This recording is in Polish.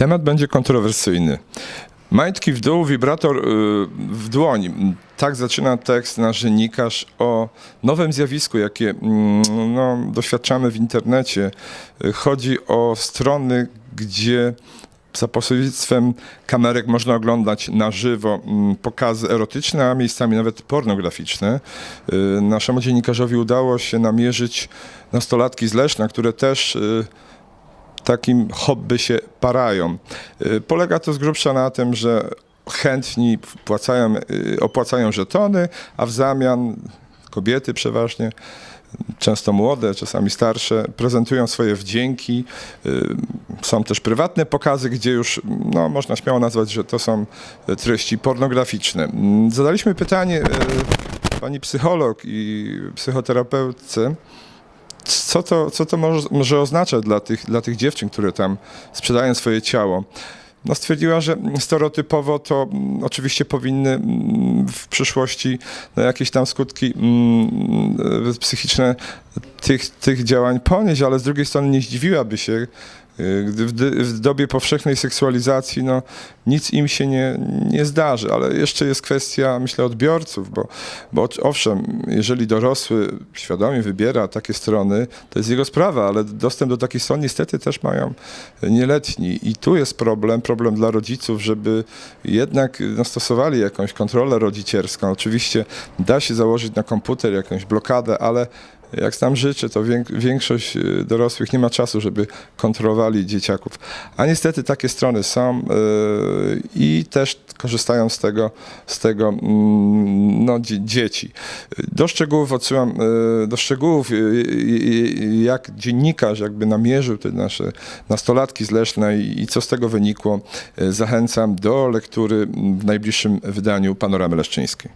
Temat będzie kontrowersyjny. Majtki w dół, wibrator y, w dłoń. Tak zaczyna tekst nasz dziennikarz o nowym zjawisku, jakie mm, no, doświadczamy w internecie. Chodzi o strony, gdzie za pośrednictwem kamerek można oglądać na żywo mm, pokazy erotyczne, a miejscami nawet pornograficzne. Y, Naszemu dziennikarzowi udało się namierzyć nastolatki z Leszna, które też y, takim hobby się parają. Y, Polega to z grubsza na tym, że chętni wpłacają, y, opłacają żetony, a w zamian kobiety przeważnie, często młode, czasami starsze, prezentują swoje wdzięki. Y, Są też prywatne pokazy, gdzie już no, można śmiało nazwać, że to są treści pornograficzne. Zadaliśmy pytanie pani psycholog i psychoterapeutce, co to, co to może, może oznaczać dla tych, dla tych dziewczyn, które tam sprzedają swoje ciało? No stwierdziła, że stereotypowo to mm, oczywiście powinny mm, w przyszłości no, jakieś tam skutki mm, psychiczne tych, tych działań ponieść, ale z drugiej strony nie zdziwiłaby się, gdy w, w dobie powszechnej seksualizacji no, nic im się nie, nie zdarzy, ale jeszcze jest kwestia, myślę, odbiorców, bo, bo owszem, jeżeli dorosły świadomie wybiera takie strony, to jest jego sprawa, ale dostęp do takich stron niestety też mają nieletni i tu jest problem, problem dla rodziców, żeby jednak no, stosowali jakąś kontrolę rodzicielską. Oczywiście da się założyć na komputer jakąś blokadę, ale jak znam życie, to większość y, dorosłych nie ma czasu, żeby kontrolowali dzieciaków. A niestety takie strony są y, i też korzystają z tego, z tego mm, no, dzie- dzieci. Do szczegółów odsyłam, y, do szczegółów, jak dziennikarz jakby namierzył te nasze nastolatki z Leszna i, i co z tego wynikło, zachęcam do lektury w najbliższym wydaniu Panoramy Leszczyńskiej.